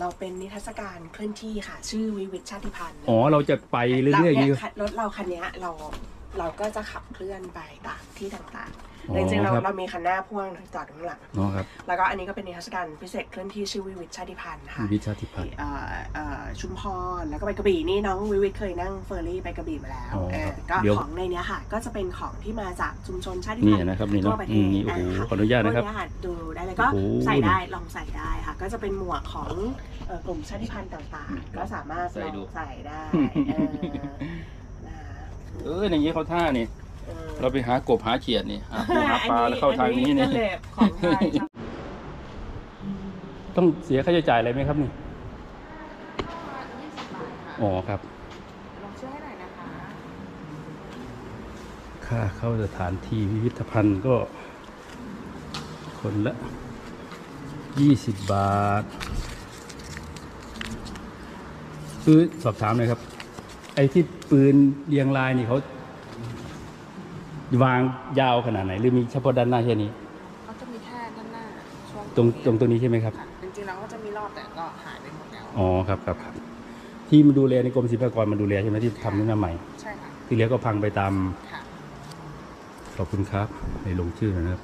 เราเป็นนิทรรศการเคลื่อนที่ค่ะ ชื่อวิวิทชาติพันธ์อ๋อเราจะไปเรื่อยๆอย่างนี้นี้รถเราคันเนี้ยเรา เราก็จะขับเคลื่อนไปตามที่ต่างอ๋ๆอแต่จริงๆเราครับเรามีคันหน้าพ่วงจอดข้างหลังเนาะครับ แล้วก็อันนี้ก็เป็นนิทรรศการพิเศษเคลื่อนที่ชื่อวิวิทชาติพันธ์ค่ะวิชาธิพัฒน์เอ่อเอ่อชุมพรแล้วก็ไปกระบี่นี่น้องวิวิทเคยนั่งเฟอร์รี่ไปกระบี่มาแล้วอ๋อเออครับก็เดี๋ยวของในเนี้ยค่ะ ก็จะเป็นของที่มาจากชุมชนชาตินี่พันธุ์นะครับนี่ทั่เนาะวประเทอืศมนี่โอ้โหนะคะขออนุญาตนะครับพวกเยดูได้เลยก็โอ้โหใส่ได้ลองใส่ได้ค่ะ ก็จะเป็นหมวกของเอ่อกลุ่มชาติพันธุ์ต่างๆ ก็สามารถใส่ลองดูใส่ได้ เออนะคะเอออย่างนี้เขาท่านี่ เออเราไปหากบหาเขียดนี่หาปูหาปลาแล้วเข้าทางนี้อันี่ก็เลยของไทยครับต้องเสียค่าใช้จ่ายอะไรไหมครับนี่ อ๋อครับ ลองช่วยให้หน่อยนะคะ ค่าเข้าสถานที่พิพิธภัณฑ์ก็ คนละยี่สิบบาท คือสอบถามหน่อยครับ ไอ้ที่ปืนเรียงรายนี่เขาวางยาวขนาดไหน หรือมีเฉพาะด้านหน้าแค่นี้ เขาจะมีแค่ด้านหน้าช่วงตรงตรงตรงนี้ใช่ไหมครับค่ะจริงๆแล้วก็จะมีรอบแต่ก็หายไปหมดแล้ว อ๋อครับครับครับที่มาดูแลในกรมศิลปากรมาดูแลใช่ไหมที่ทำขึ้นมาใหม่ ใช่ค่ะ ที่เหลือก็พังไปตาม ค่ะ ขอบคุณครับให้ลงชื่อหนอยนะครับ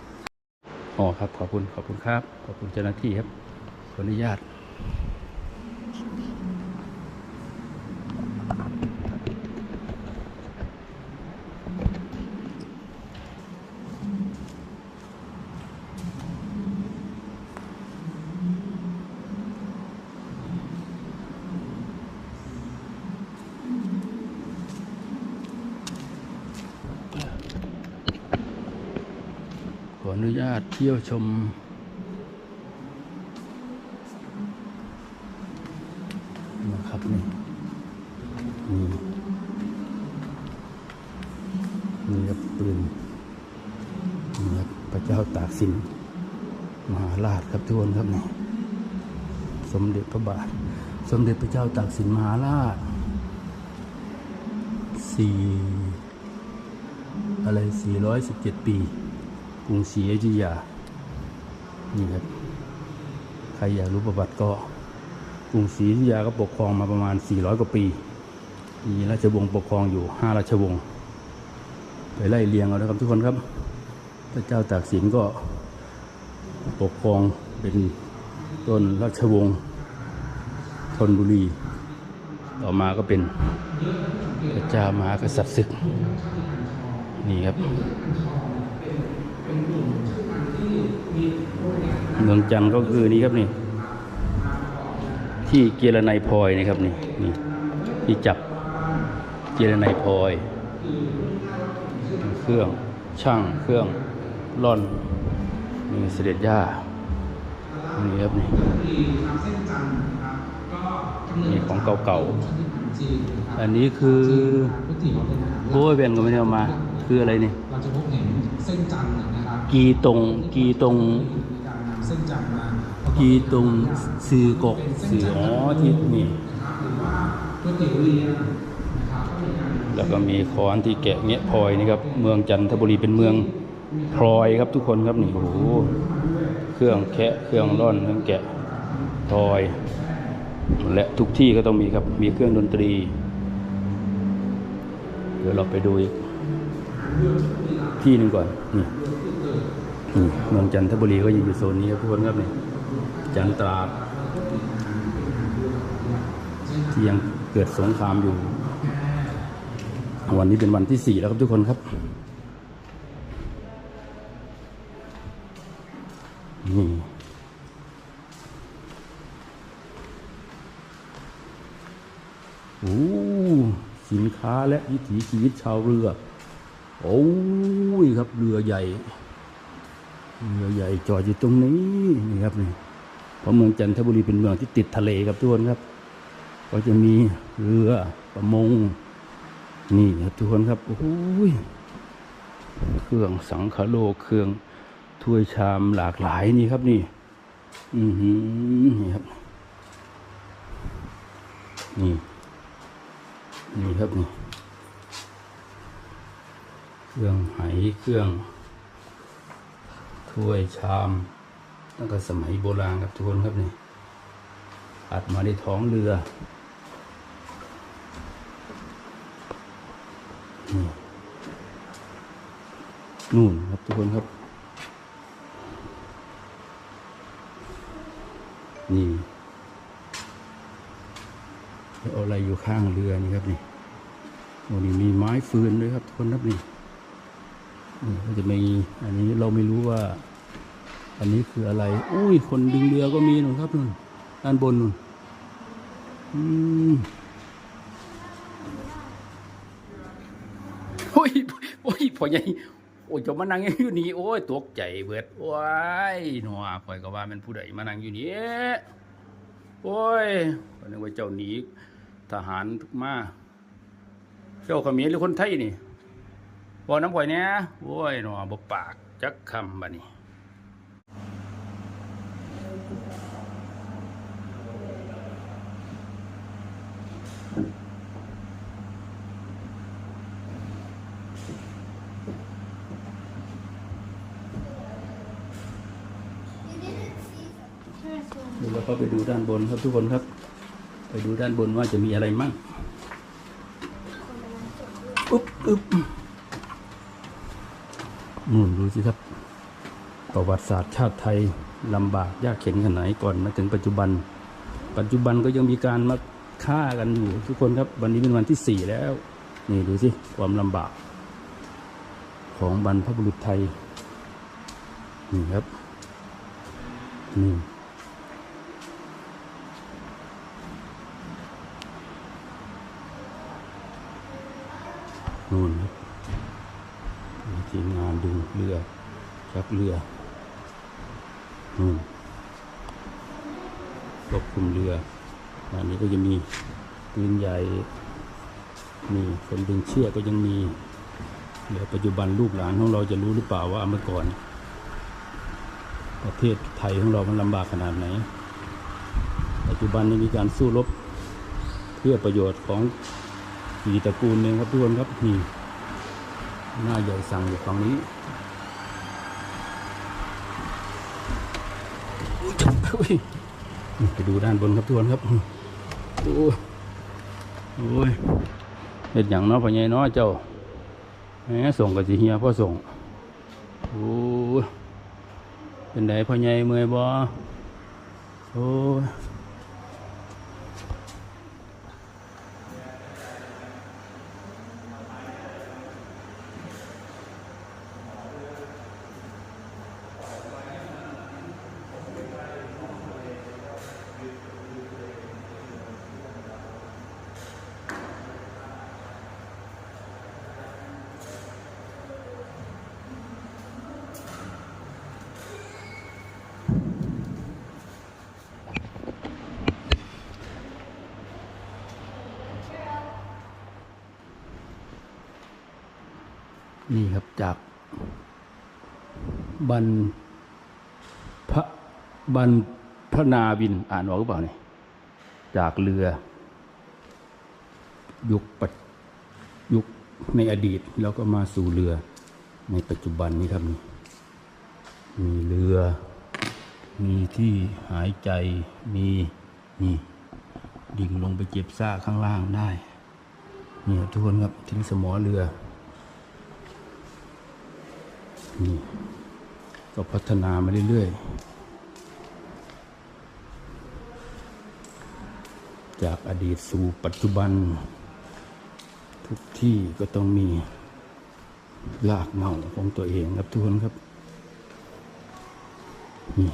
อ๋อครับ ขอบคุณ ขอบคุณครับ ขอบคุณเจ้าหน้าที่ครับ ขออนุญาต ขออนุญาตเที่ยวชม นะครับนี่นี่นี่ครับปืนนี่ครับพระเจ้าตากสิน มหาราชครับทุกคนครับนี่สมเด็จพระบาท สมเด็จพระเจ้าตากสินมหาราชสี่อะไรสี่ร้อยสิบเจ็ดปี กรุงศรีอยุธยา นี่ครับ ใครอยากรู้ประวัติก็ กรุงศรีอยุธยาก็ปกครองมาประมาณ 400 กว่าปี มีราชวงศ์ปกครองอยู่ 5 ราชวงศ์ ไปไล่เรียงเอานะครับทุกคนครับ พระเจ้าตากสินก็ปกครองเป็นต้นราชวงศ์ธนบุรี ต่อมาก็เป็นพระเจ้ามหากษัตริย์ศึก นี่ครับ เมืองจันทร์ก็คือนี่ครับนี่ ที่เกียรไนยพลอยนะครับนี่นี่ที่จับเกียรไนยพลอย เครื่องช่างเครื่องร่อนนี่เสด็จย่านี่ครับนี่นี่ของเก่าๆ อันนี้คือโอ้ยเบนก็ไม่ได้เอามา คืออะไรนี่เราจะพบเห็นเส้นจันทร์นะครับ กีตรงกีตรงกีตรงสื่อกกสื่ออ๋อที่นี่แล้วก็มีค้อนที่แกะเงี้ยพลอยนี่ครับเมืองจันทบุรีเป็นเมืองพลอยครับทุกคนครับนี่โอ้โหเครื่องแคะเครื่องร่อนเครื่องแกะพลอย และทุกที่ก็ต้องมีครับมีเครื่องดนตรี เดี๋ยวเราไปดูอีกที่หนึ่งก่อนนี่ เมืองจันทบุรีก็อยู่โซนนี้ครับทุกคนครับนี่จันตราดที่ยังเกิดสงครามอยู่ วันนี้เป็นวันที่สี่แล้วครับทุกคนครับ นี่โอ้สินค้าและวิถีชีวิตชาวเรือ โอ้ยครับเรือใหญ่ เรือใหญ่จอดอยู่ตรงนี้นี่ครับนี่เพราะเมืองจันทบุรีเป็นเมืองที่ติดทะเลครับทุกคนครับ ก็จะมีเรือประมง นี่ครับทุกคนครับโอ้ยเครื่องสังคโลกเครื่องถ้วยชามหลากหลายนี่ครับนี่ อือหือนี่ครับ นี่นี่ครับนี่ เครื่องไหเครื่อง ถ้วยชาม ตั้งแต่สมัยโบราณครับทุกคนครับนี่อัดมาในท้องเรือนู่นครับทุกคนครับ นี่เอาอะไรอยู่ข้างเรือนี่ครับนี่โอ้นี่มีไม้ฟืนด้วยครับทุกคนครับนี่ นี่ก็จะมีอันนี้เราไม่รู้ว่า อันนี้คืออะไร อุ้ย คนดึงเรือก็มีนู่นครับนู่นด้านบนนู่นอืมโอ้ยโอ้ยพ่อใหญ่โอ้ยจะมานั่งอยู่นี่โอ้ยตกใจเบิดว้ายหนัวคอยก็ว่ามันผู้ใดมานั่งอยู่นี่โอ้ยนึกว่าเจ้าหนีทหารมาเจ้าขมรหรือคนไทยนี่ บอกน้ำข่อยเนี้ยโอ้ยหนัวบ่ปากจักคำบัดนี้เดี๋ยวเราเข้าไปดูด้านบนครับทุกคนครับ ไปดูด้านบนว่าจะมีอะไรมั่งอุ๊บอุ๊บ นู่นดูสิครับ ประวัติศาสตร์ชาติไทยลำบากยากเข็นขนาดไหนก่อนมาถึงปัจจุบัน ปัจจุบันก็ยังมีการมาฆ่ากันอยู่ทุกคนครับ วันนี้เป็นวันที่สี่แล้ว นี่ดูสิความลำบาก ของบรรพบุรุษไทยนี่ครับนี่นู่นครับ ทีมงานดึงเรือชักเรือนู่นควบคุมเรืออันนี้ก็จะมีปืนใหญ่มีคนดึงเชือกก็ยังมีเดี๋ยวปัจจุบันลูกหลานของเราจะรู้หรือเปล่าว่าเมื่อก่อน ประเทศไทยของเรามันลำบากขนาดไหน ปัจจุบันนี้มีการสู้รบเพื่อประโยชน์ของสี่ตระกูลเองครับทุกคนครับนี่ หน้าใหญ่สั่งอยู่ฝั่งนี้อุ๊ยอุ๊ยนี่ไปดูด้านบนครับทุกคนครับ โอ้ยโอ้ยเห็ดอย่างเน้อพ่อใหญ่เน้อเจ้าแหมส่งกับสิเฮียพ่อส่ง โอ้ยเป็นไดพ่อใหญ่เมื่อยบ่โอ้ จากบรรพบรรพนาวินอ่านออกหรือเปล่าเนี่ยจากเรือ ยุคปัจยุคในอดีตแล้วก็มาสู่เรือ ในปัจจุบันนี้ครับมีเรือ มีที่หายใจมีนี่ดิ่งลงไปเก็บซ่าข้างล่างได้ เนี่ครับทุกคนครับทิ้งสมอเรือ นี่ก็พัฒนามาเรื่อยๆ จากอดีตสู่ปัจจุบัน ทุกที่ก็ต้องมีลากเหมาของตัวเองครับทุกคนครับนี่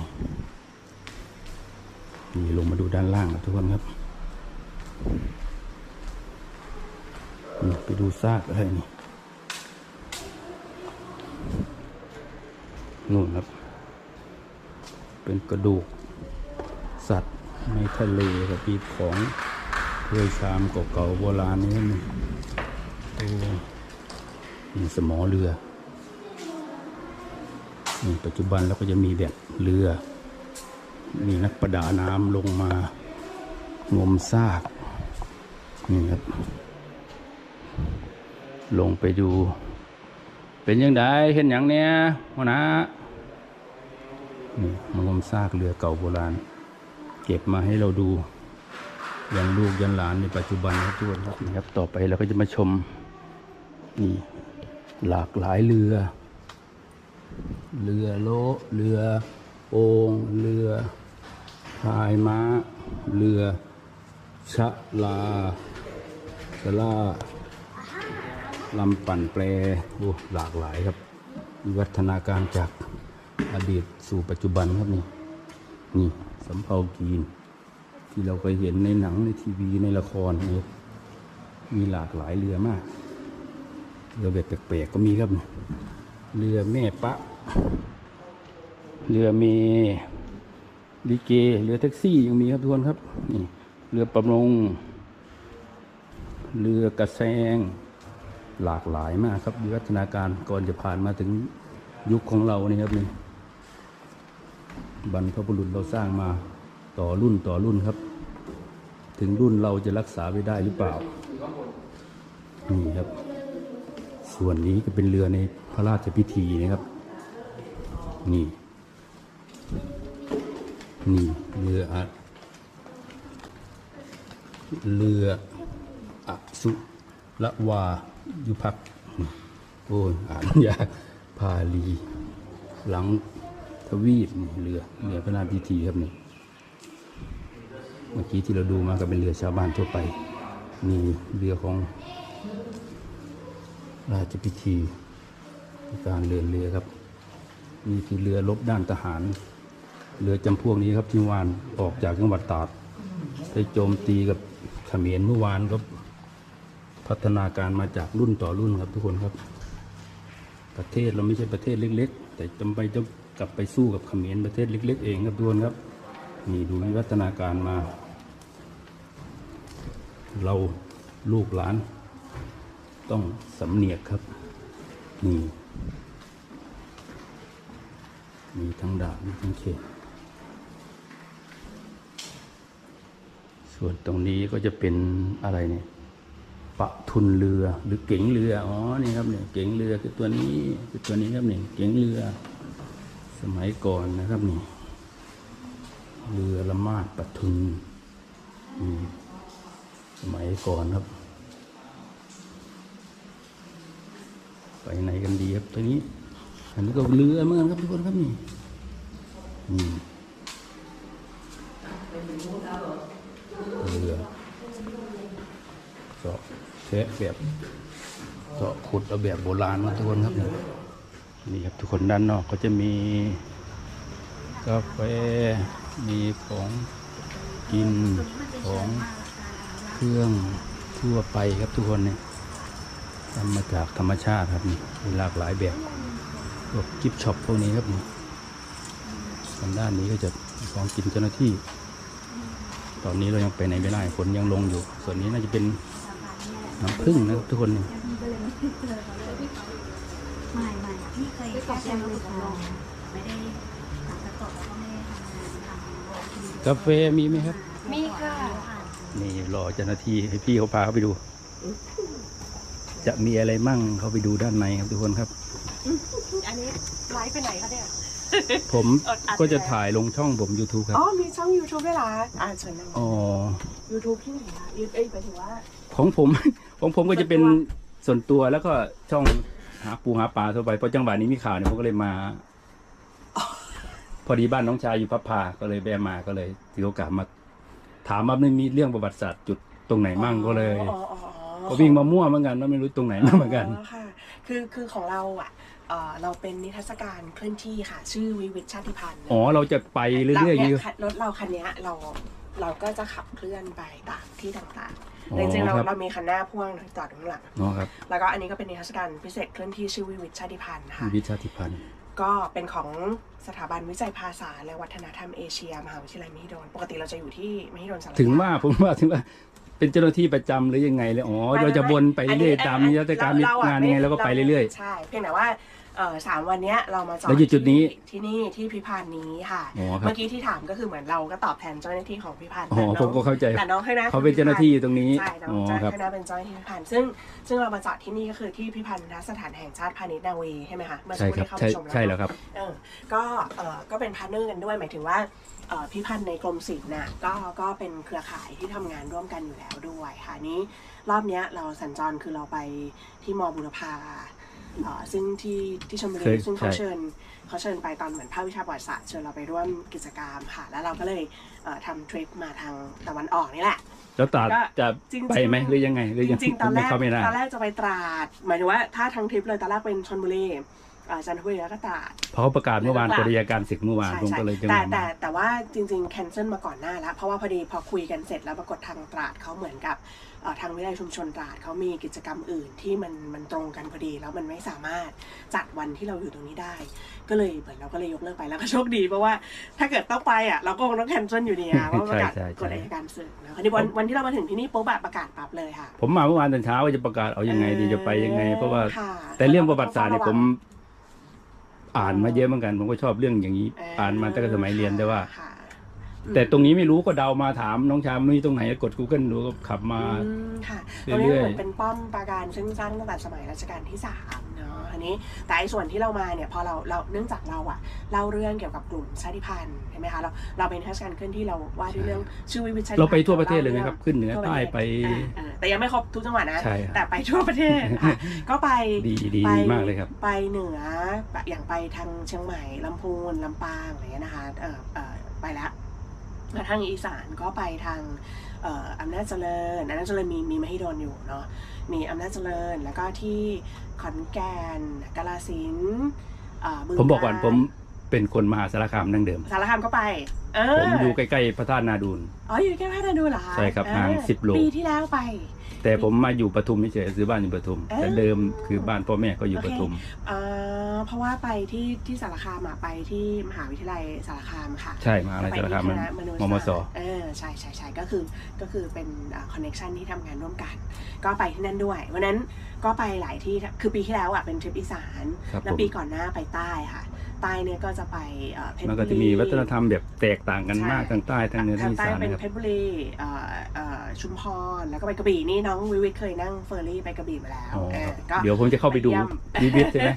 นี่ลงมาดูด้านล่างครับทุกคนครับไปดูซากอะไรนี่ นู่นครับ เป็นกระดูกสัตว์ในทะเลครับปีของเรือชามเก่าๆโบราณนี่นี่โอ้นี่สมอเรือนี่ปัจจุบันแล้วก็จะมีแบบเรือมีนักประดาน้ำลงมางมซาก นี่ครับ ลงไปดู เป็นยังไงเห็นอย่างเนี้ยหัวหนะนี่มางมซากเรือเก่าโบราณ เก็บมาให้เราดูยังลูกยันหลานในปัจจุบันครับทุกคนครับนะครับ ต่อไปเราก็จะมาชมนี่หลากหลายเรือ เรือโลเรือโองเรือพายม้า เรือชะลาสลา ลำปั่นแปรโอ้หลากหลายครับวิวัฒนาการจากอดีตสู่ปัจจุบันครับนี่นี่สำเภากีน ที่เราเคยเห็นในหนังในทีวีในละครนี่มีหลากหลายเรือมาก เรือแบบแปลกๆก็มีครับ เรือแม่ปะ เรือเมลิเก เรือแท็กซี่ยังมีครับทุกคนครับนี่เรือประมง เรือกระแซง หลากหลายมากครับวิวัฒนาการก่อนจะผ่านมาถึงยุคของเรานี่ครับนี่บรรพบุรุษเราสร้างมาต่อรุ่นต่อรุ่นครับ ถึงรุ่นเราจะรักษาไว้ได้หรือเปล่านี่ครับ ส่วนนี้ก็เป็นเรือในพระราชพิธีนะครับ นี่ นี่เรืออะเรืออสุ ละวายุพักโอ้อ่านยาพาลี หลังทวีปเรือเรือพระราพิธีครับนี่เมื่อกี้ที่เราดูมาก็เป็นเรือชาวบ้านทั่วไปนี่เรือของราชพิธีการเรือนเรือครับนี่คือเรือรบด้านทหาร เรือจำพวกนี้ครับที่วานออกจากจังหวัดตราดไปโจมตีกับเขมรเมื่อวานครับ พัฒนาการมาจากรุ่นต่อรุ่นครับทุกคนครับ ประเทศเราไม่ใช่ประเทศเล็ก ๆ แต่จำไปต้องกลับไปสู้กับเขมรประเทศเล็ก ๆ เองครับทุกคนครับนี่ดูวิวัฒนาการมา เราลูกหลาน ต้องสำเนียกครับนี่มีทั้งดาบมีทั้งเขตส่วนตรงนี้ก็จะเป็นอะไรเนี่ย ปะทุนเรือหรือเก๋งเรืออ๋อนี่ครับเนี่ยเก๋งเรือคือตัวนี้คือตัวนี้ครับเนี่ยเก๋งเรือ สมัยก่อนนะครับนี่เรือละมาดปะทุนสมัยก่อนครับ ไปไหนกันดีครับตัวนี้อันนี้ก็เรือเหมือนกันครับทุกคนครับนี่นี่เรือเจาะ แทะแบบเจาะขุดเอาแบบโบราณนะทุกคนครับนี่นี่ครับทุกคนด้านนอกก็จะมีกาแฟมีของกินของเครื่องทั่วไปครับทุกคนเนี่ยทำมาจากธรรมชาติครับนี่มีหลากหลายแบบพวกกิฟช็อปพวกนี้ครับนี่ทางด้านนี้ก็จะของกินเจ้าหน้าที่ ตอนนี้เรายังไปไหนไม่ได้ฝนยังลงอยู่ ส่วนนี้น่าจะเป็น น้ำผึ้งนะครับทุกคนนี่ไม่ไม่พี่เคยแค่ลูกค้าไม่ได้ตัดกระจกแล้วก็ไม่ได้ทำงานทำกาแฟมีไหมครับ มีค่ะ นี่รอเจ้าหน้าที่ให้พี่เขาพาเขาไปดู จะมีอะไรมั่งเขาไปดูด้านในครับทุกคนครับ อันนี้ไลฟ์ไปไหนคะเนี่ยผมก็จะถ่ายลงช่องผม YouTube ครับ อ๋อ มีช่อง YouTube ด้วยเหรออ่าเชิญนั่งอ๋อ YouTube ที่ไหนคะยูเอ้ยหมายถึงว่า ของผม ของผมก็จะเป็นส่วนตัวแล้วก็ช่องหาปูหาปลาทั่วไปเพราะจังหวะนี้มีข่าวเนี่ยผมก็เลยมา พอดีบ้านน้องชายอยู่พับพาก็เลยแวะมาก็เลยถือโอกาสมา ถามว่าไม่มีเรื่องประวัติศาสตร์จุดตรงไหนมั่งก็เลยอ๋ออ๋ออ๋อ ก็วิ่งมามั่วเหมือนกันว่าไม่รู้ตรงไหนมั่งเหมือนกันอ๋อค่ะ คือคือของเราอะเอ่อเราเป็นนิทรรศการเคลื่อนที่ค่ะ ชื่อวิวิทชาติพันธ์อ๋อเราจะไปเรื่อยๆอย่างนี่นี้รถเราคันเนี้ยเรา เราก็จะขับเคลื่อนไปตามที่ต่างอ๋ๆอแต่จริงๆเราครับเรามีคันหน้าพ่วงจอดอยู่ข้างหลังเนาะครับ แล้วก็อันนี้ก็เป็นนิทรรศการพิเศษเคลื่อนที่ชื่อวิวิทชาติพันธ์ค่ะวิชาธิพันธ์ก็เป็นของสถาบันวิจัยภาษาและวัฒนธรรมเอเชียมหาวิทยาลัยมหิดลปกติเราจะอยู่ที่มหิดลสารคามถึงว่าผมว่าถึงว่าเป็นเจ้าหน้าที่ประจำหรือยังไงเลยอ๋อเราจะวนไปเรื่อยๆตามนิทรรศการมีงานยังไงเราก็ไปเรื่อยใช่เพียงแต่ว่า เออสามวันเนี้ยเรามาจอดแล้วอยู่จุดนี้ที่ที่นี่ที่พิพันธ์นี้ค่ะ อ๋อครับ เมื่อกี้ที่ถามก็คือเหมือนเราก็ตอบแทนเจ้าหน้าที่ของพิพันธ์อ๋อแต่น้องผมก็เข้าใจ แต่น้องให้นะเขาเป็นเจ้าหน้าที่อยู่ตรงนี้ใช่น้ออ๋งอเจ้าครับ ให้นะเป็นเจ้าหน้าที่พิพันธ์ซึ่งซึ่งเรามาจอดที่นี่ก็คือที่พิพันธ์สถานแห่งชาติพาณิชย์นาเวใช่ไหมคะเมื่อสัใช่กครู่ครับ ที่เข้าใช่มาชมใช่แล้วครับ เออก็เออก็เป็นพาร์ทเนอร์กันด้วยหมายถึงว่าเอ่อพิพันธ์ในกรมศิลป์น่ะก็ก็เป็นเครือข่ายที่ทำงานร่วมกันอยู่แล้วด้วยค่ะนี้รอบเนี้ยเราสัญจรคือเราไปที่มบุรพาเอ่อ ซึ่งที่ที่ชลบุเครียซึ่งเขาใช่ เชิญเขาเชิญไปตอนเหมือนภาควิชาประวัติศาสตร์เชิญเราไปร่วมกิจกรรมค่ะ แล้วเราก็เลยเอ่อทำทริปมาทางตะวันออกนี่แหละ แล้วตราดก็ จะจริงๆไปไหมหรือยังไงหรือจยังริงๆตอนแรกเข้าไม่ได้ ตอนแรกจะไปตราด หมายถึงว่าถ้าทั้งทริปเลยตอนแรกเป็นชนบุรีเอ่อจันทบุรีแล้วก็ตราด เพราะเขาประกาศเมื่อวานกฎอัยการศึกเมื่อวานใช่ผมใช่ก็เลยจะแต่มาแต่แต่ว่าจริงๆ แคนเซิลมาก่อนหน้าแล้ว เพราะว่าพอดีพอคุยกันเสร็จแล้วปรากฏทางตราดเขาเหมือนกับเอ่อทางวิทยาลัยชุมชนตราดเขามีกิจกรรมอื่นที่มันมันตรงกันพอดีแล้วมันไม่สามารถจัดวันที่เราอยู่ตรงนี้ได้ ก็เลยเหมือนเราก็เลยยกเลิกไปแล้วก็โชคดีเพราะว่าถ้าเกิดต้องไปอะเราก็คงต้องแคนเซิลอยู่ดีอะเพราะว่าประกาศใช่ใช่ใช่กฎอัยการศึกนะคราวนี้วันวันที่เรามาถึงที่นี่ปุ๊บอะประกาศปั๊บเลยค่ะผมมาเมื่อวานตอนเช้าว่าจะประกาศเอายังไงดีจะไปยังไง เพราะว่า ค่ะแต่เรื่องประวัติศาสตร์เนี่ยผม อ่านมาเยอะเหมือนกัน ผมก็ชอบเรื่องอย่างนี้ อ่านมาตั้งแต่สมัยเรียนแต่ว่า ค่ะ แต่ตรงนี้ไม่รู้ก็เดามาถามน้องชายไม่รู้ตรงไหนกด Google ดูก็ขับมา อืมค่ะเรื่ตอยๆรงนี้เหมือนเป็นป้อมปราการซึ่งสร้างตั้งแต่สมัยรัชกาลที่สามเนาะอันนี้แต่ไอ้ส่วนที่เรามาเนี่ยพอเราเราเนื่องจากเราอะเล่าเรื่องเกี่ยวกับกลุ่มชาติพันธุ์ใช่ไหมคะเราเราเป็นเทศกาลเคลื่อนที่เราว่าด้วยเรื่องชื่อวิวิธชาติพันธุ์เราไปทั่วประเทศเลยนะครับ ขึ้นเหนือทั่วประใต้เทศไป อ่าอ่าแต่ยังไม่ครบทุกจังหวัดนะใช่ครับ แต่ไปทั่วประเทศค่ะก็ไป ดีดีไป มากเลยครับ ไปเหนือแบบอย่างไปทางเชียงใหม่ลำพูนลำปางอะไรเงี้ยนะคะเออเออไปแล้ว มาทางอีสานก็ไปทางอำนาจเจริญอำนาจเจริญมีมีมหิดลอยู่เนาะมีอำนาจเจริญแล้วก็ที่ขอนแก่นกาลสินบึงผมบอกก่อนารผม เป็นคนมหาสารคามดั้งเดิม สารคามก็ไป เออผมอยู่ใกล้ๆพระธาตุนาดูลอ๋ออยู่แค่พัทดูเหรอคะใช่ครับเออห่าง10โลปีที่แล้วไป แต่ผมมาอยู่ปทุมเฉยๆซื้อบ้านอยู่ปทุมเอ้ยแต่เดิมคือบ้านพ่อแม่ก็อยู่โอปเคทุมเอ่อเพราะว่าไปที่ที่สารคามอะไปที่มหาวิทยาลัยสารคามค่ะ ใช่มหาลัยสารคามมันไปที่ณะมมสเออใช่ใช่ใช่ก็คือก็คือเป็นคอนเน็ชันที่ทำงานร่วมกัน ก็ไปที่นั่นด้วยวันนั้นก็ไปหลายที่คือปีที่แล้วอะเป็นทริปอีสานครับแล้วผมปีก่อนหน้าไปใต้ค่ะ ใต้เนี่ยก็จะไปเอ่อเพชรมันบุก็รีจะมีวัฒนธรรมแบบแตกต่างกันมากทางใต้ทางเหนือทางอีใต้สานเป็นนะครับเพชรบุรีเอ่อเอ่อชุมพรแล้วก็ไปกระบี่นี่น้องวิวิทเคยนั่งเฟอร์รี่ไปกระบี่มาแล้วอ๋อเออครับก็เดี๋ยวผมจะเข้าไปดูเยี่ยมวิวิทใช่ไหม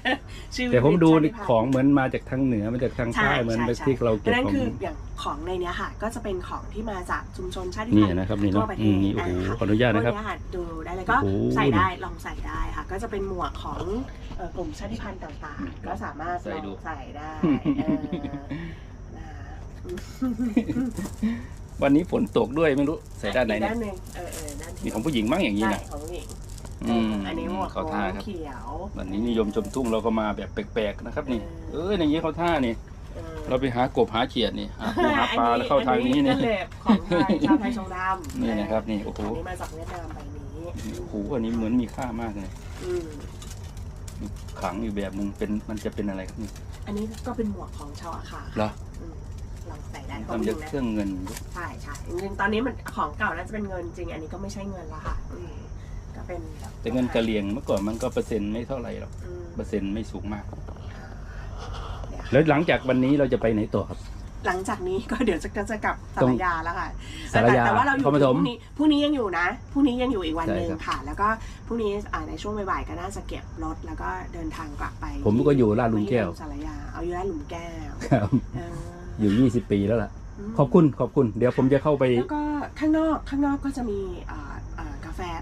ชื่อแต่ผมดูวิวิธชาติพันธุ์ของเหมือนมาจากทางเหนือมาจากทางใต้เหมือนไปที่เราดัเก็บงนั้นของคืออย่างของในเนี้ยค่ะ ก็จะเป็นของที่มาจากชุมชนชาตินี่พันธุ์นะครับนี่ทั่เนาะวประเทอืศมนี่โอ้โหะขออนุญาตนะครับพวกเยดูได้เลยก็โอ้โหใส่ได้ลองใส่ได้ค่ะ ก็จะเป็นหมวกของเอ่อกลุ่มชาติพันธุ์ต่างๆ ก็สามารถใส่ลองดูใส่ได้เออนะคะวันนี้ฝนตกด้วยไม่รู้ใส่ด้านไหนอีกเนี่ยด้านหนึ่งเออเออด้านที่นี่ของผู้หญิงมั้งอย่างนี้ใช่นะของผู้หญิงอืมอันนี้หมวกขเขาองท่าครับ เขียว วันนี้นิยมชมทุ่งเราก็มาแบบแปลกๆนะครับ นี่เอเออออย่างนี้เขาท่านี่ เออเราไปหากบหาเขียดนี่หาปูหาปลาแล้วเข้าทางนี้นี่ อัก็เลยของไทยชาวไทยชงดำนี่นะครับนี่โอ้โหอันนี้มาจากเวียดนามใบนี้โอ้โหอันนี้เหมือนมีค่ามากเลย อืมขลังอยู่แบบหนึ่งเป็นมันจะเป็นอะไรครับนี่ อันนี้ก็เป็นหมวกของชาวอาคาเหรออืมลองใส่ได้ของทำจริจากงนะ เครื่องเงิน ใช่ใช่จริงๆตอนนี้มันของเก่าน่าจะเป็นเงินจริง อันนี้ก็ไม่ใช่เงินละค่ะอืมก็เป็นบบแต่เงินกะเหรี่ยงเมื่อก่อนมันก็เปอร์เซ็นต์ไม่เท่าไหร่หรอกอืมเปอร์เซ็นต์ไม่สูงมากเนี่ยค่ะแล้วหลังจากวันนี้เราจะไปไหนต่อครับ หลังจากนี้ก็เดี๋ยวจะก็จะกลับสาตรรงยาแล้วค่ะสารยาแต่แต่ว่าเราอยู่นครปฐมพรุ่งนี้พรุ่งนี้ยังอยู่นะพรุ่งนี้ยังอยู่อีกวันหนึ่งใช่ครับค่ะ แล้วก็พรุ่งนี้อ่าในช่วงบ่ายๆก็น่าจะเก็บรถแล้วก็เดินทางกลับไป ผมก็อยู่ลาดหลุมแก้วสารยาเอาอยู่ลาดหลุมแก้วครับเอออยู่20ปีแล้วล่ะมขอบคุณขอบคุณ เดี๋ยวผมจะเข้าไป แล้วก็ข้างนอกข้างนอกก็จะมีอ่าอ่ากาแฟเ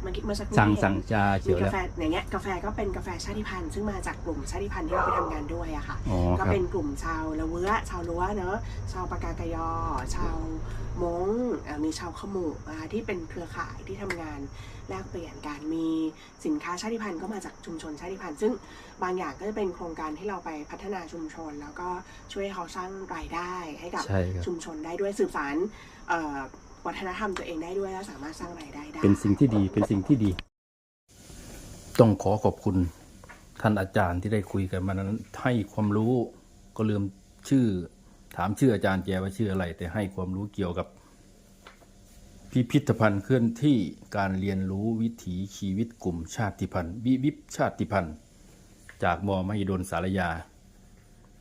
มื่อกี้เมื่อสักครู่สั่งที่เห็นสั่งชาเขีมียวกาแล้ว แฟอย่างเงี้ยกาแฟก็เป็นกาแฟชาติพันธุ์ซึ่งมาจากกลุ่มชาติพันธุ์ที่เราไปทำงานด้วยอะค่ะ อ๋อก็ครับ เป็นกลุ่มชาวละเวะชาวล้วเนอะชาวปากากยอ ชาวมงเอ่อมีชาวขมุนะคะที่เป็นเครือข่ายที่ทำงานแลกเปลี่ยนกันมีสินค้าชาติพันธุ์ก็มาจากชุมชนชาติพันธุ์ ซึ่งบางอย่างก็จะเป็นโครงการที่เราไปพัฒนาชุมชน แล้วก็ช่วยให้เขาสร้างรายได้ให้กับ ใช่ครับ ชุมชนได้ด้วยสืบสานเอ่อ วัฒนธรรมตัวเองได้ด้วยแล้วสามารถสร้างรายได้ได้เป็นสิ่งที่ดีเป็นสิ่งที่ดี ต้องขอขอบคุณท่านอาจารย์ที่ได้คุยกันมานั้นให้ความรู้ก็ลืมชื่อ ถามชื่ออาจารย์แกว่าชื่ออะไร แต่ให้ความรู้เกี่ยวกับ พิพิธภัณฑ์เคลื่อนที่การเรียนรู้วิถีชีวิตกลุ่มชาติพันธุ์ วิบิบชาติพันธุ์ จากมอมหิดลสารยา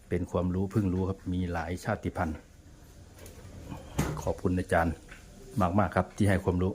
เป็นความรู้เพิ่งรู้ครับมีหลายชาติพันธุ์ ขอบคุณอาจารย์ มาก ๆ ครับที่ให้ความรู้